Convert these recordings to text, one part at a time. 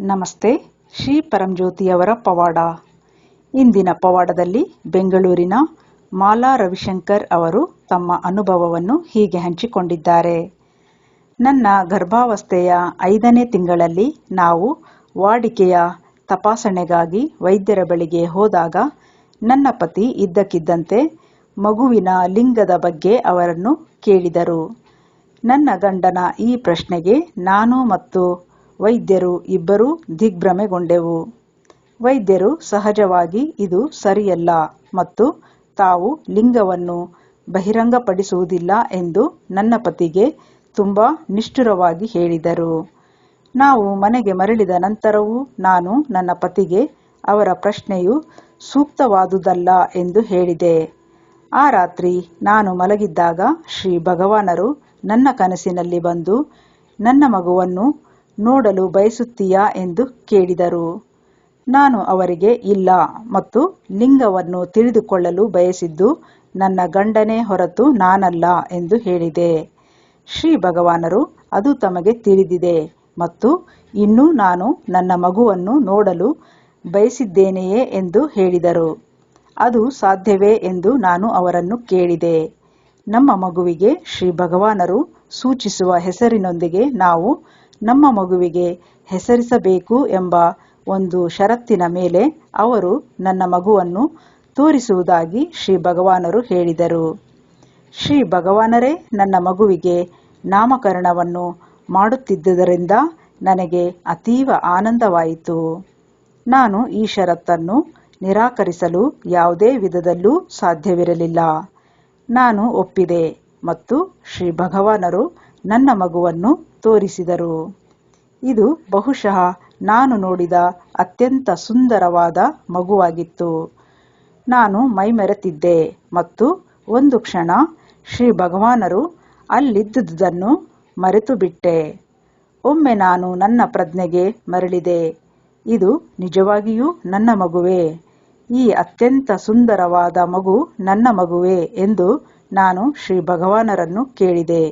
ನಮಸ್ತೆ, ಶ್ರೀ ಪರಂಜ್ಯೋತಿಯವರ ಪವಾಡ. ಇಂದಿನ ಪವಾಡದಲ್ಲಿ ಬೆಂಗಳೂರಿನ ಮಾಲಾ ರವಿಶಂಕರ್ ಅವರು ತಮ್ಮ ಅನುಭವವನ್ನು ಹೀಗೆ ಹಂಚಿಕೊಂಡಿದ್ದಾರೆ. ನನ್ನ ಗರ್ಭಾವಸ್ಥೆಯ ಐದನೇ ತಿಂಗಳಲ್ಲಿ ನಾವು ವಾಡಿಕೆಯ ತಪಾಸಣೆಗಾಗಿ ವೈದ್ಯರ ಬಳಿಗೆ ಹೋದಾಗ ನನ್ನ ಪತಿ ಇದ್ದಕ್ಕಿದ್ದಂತೆ ಮಗುವಿನ ಲಿಂಗದ ಬಗ್ಗೆ ಅವರನ್ನು ಕೇಳಿದರು. ನನ್ನ ಗಂಡನ ಈ ಪ್ರಶ್ನೆಗೆ ನಾನು ಮತ್ತು ವೈದ್ಯರು ಇಬ್ಬರೂ ದಿಗ್ಭ್ರಮೆಗೊಂಡೆವು. ವೈದ್ಯರು ಸಹಜವಾಗಿ ಇದು ಸರಿಯಲ್ಲ ಮತ್ತು ತಾವು ಲಿಂಗವನ್ನು ಬಹಿರಂಗಪಡಿಸುವುದಿಲ್ಲ ಎಂದು ನನ್ನ ಪತಿಗೆ ತುಂಬ ನಿಷ್ಠುರವಾಗಿ ಹೇಳಿದರು. ನಾವು ಮನೆಗೆ ಮರಳಿದ ನಂತರವೂ ನಾನು ನನ್ನ ಪತಿಗೆ ಅವರ ಪ್ರಶ್ನೆಯು ಸೂಕ್ತವಾದುದಲ್ಲ ಎಂದು ಹೇಳಿದೆ. ಆ ರಾತ್ರಿ ನಾನು ಮಲಗಿದ್ದಾಗ ಶ್ರೀ ಭಗವಾನರು ನನ್ನ ಕನಸಿನಲ್ಲಿ ಬಂದು ನನ್ನ ಮಗುವನ್ನು ನೋಡಲು ಬಯಸುತ್ತೀಯಾ ಎಂದು ಕೇಳಿದರು. ನಾನು ಅವರಿಗೆ, ಇಲ್ಲ, ಮತ್ತು ಲಿಂಗವನ್ನು ತಿಳಿದುಕೊಳ್ಳಲು ಬಯಸಿದ್ದು ನನ್ನ ಗಂಡನೇ ಹೊರತು ನಾನಲ್ಲ ಎಂದು ಹೇಳಿದೆ. ಶ್ರೀ ಭಗವಾನರು, ಅದು ತಮಗೆ ತಿಳಿದಿದೆ, ಮತ್ತು ಇನ್ನೂ ನಾನು ನನ್ನ ಮಗುವನ್ನು ನೋಡಲು ಬಯಸಿದ್ದೇನೆಯೇ ಎಂದು ಹೇಳಿದರು. ಅದು ಸಾಧ್ಯವೇ ಎಂದು ನಾನು ಅವರನ್ನು ಕೇಳಿದೆ. ನಮ್ಮ ಮಗುವಿಗೆ ಶ್ರೀ ಭಗವಾನರು ಸೂಚಿಸುವ ಹೆಸರಿನೊಂದಿಗೆ ನಾವು ನಮ್ಮ ಮಗುವಿಗೆ ಹೆಸರಿಸಬೇಕು ಎಂಬ ಒಂದು ಷರತ್ತಿನ ಮೇಲೆ ಅವರು ನನ್ನ ಮಗುವನ್ನು ತೋರಿಸುವುದಾಗಿ ಶ್ರೀ ಭಗವಾನರು ಹೇಳಿದರು. ಶ್ರೀ ಭಗವಾನರೇ, ನನ್ನ ಮಗುವಿಗೆ ನಾಮಕರಣವನ್ನು ಮಾಡುತ್ತಿದ್ದುದರಿಂದ ನನಗೆ ಅತೀವ ಆನಂದವಾಯಿತು. ನಾನು ಈ ಷರತ್ತನ್ನು ನಿರಾಕರಿಸಲು ಯಾವುದೇ ವಿಧದಲ್ಲೂ ಸಾಧ್ಯವಿರಲಿಲ್ಲ. ನಾನು ಒಪ್ಪಿದೆ. ಮತ್ತು ಶ್ರೀ ಭಗವಾನರು ನನ್ನ ಮಗುವನ್ನು ತೋರಿಸಿದರು. ಇದು ಬಹುಶಃ ನಾನು ನೋಡಿದ ಅತ್ಯಂತ ಸುಂದರವಾದ ಮಗುವಾಗಿತ್ತು. ನಾನು ಮೈಮೆರೆತಿದ್ದೆ ಮತ್ತು ಒಂದು ಕ್ಷಣ ಶ್ರೀ ಭಗವಾನರು ಅಲ್ಲಿದ್ದುದನ್ನು ಮರೆತು ಬಿಟ್ಟೆ ಒಮ್ಮೆ ನಾನು ನನ್ನ ಪ್ರಜ್ಞೆಗೆ ಮರಳಿದೆ. ಇದು ನಿಜವಾಗಿಯೂ ನನ್ನ ಮಗುವೇ. ಈ ಅತ್ಯಂತ ಸುಂದರವಾದ ಮಗು ನನ್ನ ಮಗುವೇ ಎಂದು ನಾನು ಶ್ರೀ ಭಗವಾನರನ್ನು ಕೇಳಿದೆ.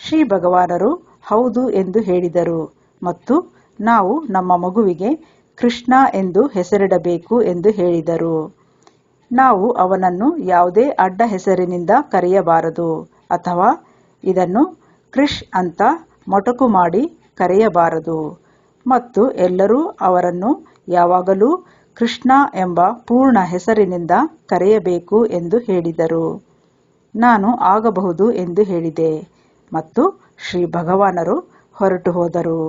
ಶ್ರೀ ಭಗವಾನರು ಹೌದು ಎಂದು ಹೇಳಿದರು. ಮತ್ತು ನಾವು ನಮ್ಮ ಮಗುವಿಗೆ ಕೃಷ್ಣ ಎಂದು ಹೆಸರಿಡಬೇಕು ಎಂದು ಹೇಳಿದರು. ನಾವು ಅವನನ್ನು ಯಾವುದೇ ಅಡ್ಡ ಹೆಸರಿನಿಂದ ಕರೆಯಬಾರದು ಅಥವಾ ಇದನ್ನು ಕ್ರಿಶ್ ಅಂತ ಮೊಟಕು ಮಾಡಿ ಕರೆಯಬಾರದು. ಮತ್ತು ಎಲ್ಲರೂ ಅವರನ್ನು ಯಾವಾಗಲೂ ಕೃಷ್ಣ ಎಂಬ ಪೂರ್ಣ ಹೆಸರಿನಿಂದ ಕರೆಯಬೇಕು ಎಂದು ಹೇಳಿದರು. ನಾನು ಆಗಬಹುದು ಎಂದು ಹೇಳಿದೆ. ಮತ್ತು ಶ್ರೀ ಭಗವಾನರು ಹೊರಟು ಹೋದರು.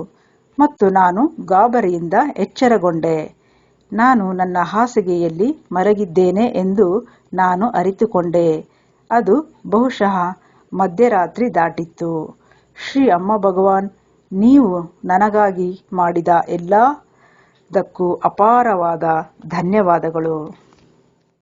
ಮತ್ತು ನಾನು ಗಾಬರಿಯಿಂದ ಎಚ್ಚರಗೊಂಡೆ. ನಾನು ನನ್ನ ಹಾಸಿಗೆಯಲ್ಲಿ ಮರಗಿದ್ದೇನೆ ಎಂದು ನಾನು ಅರಿತುಕೊಂಡೆ. ಅದು ಬಹುಶಃ ಮಧ್ಯರಾತ್ರಿ ದಾಟಿತ್ತು. ಶ್ರೀ ಅಮ್ಮ ಭಗವಾನ್, ನೀವು ನನಗಾಗಿ ಮಾಡಿದ ಎಲ್ಲದಕ್ಕೂ ಅಪಾರವಾದ ಧನ್ಯವಾದಗಳು.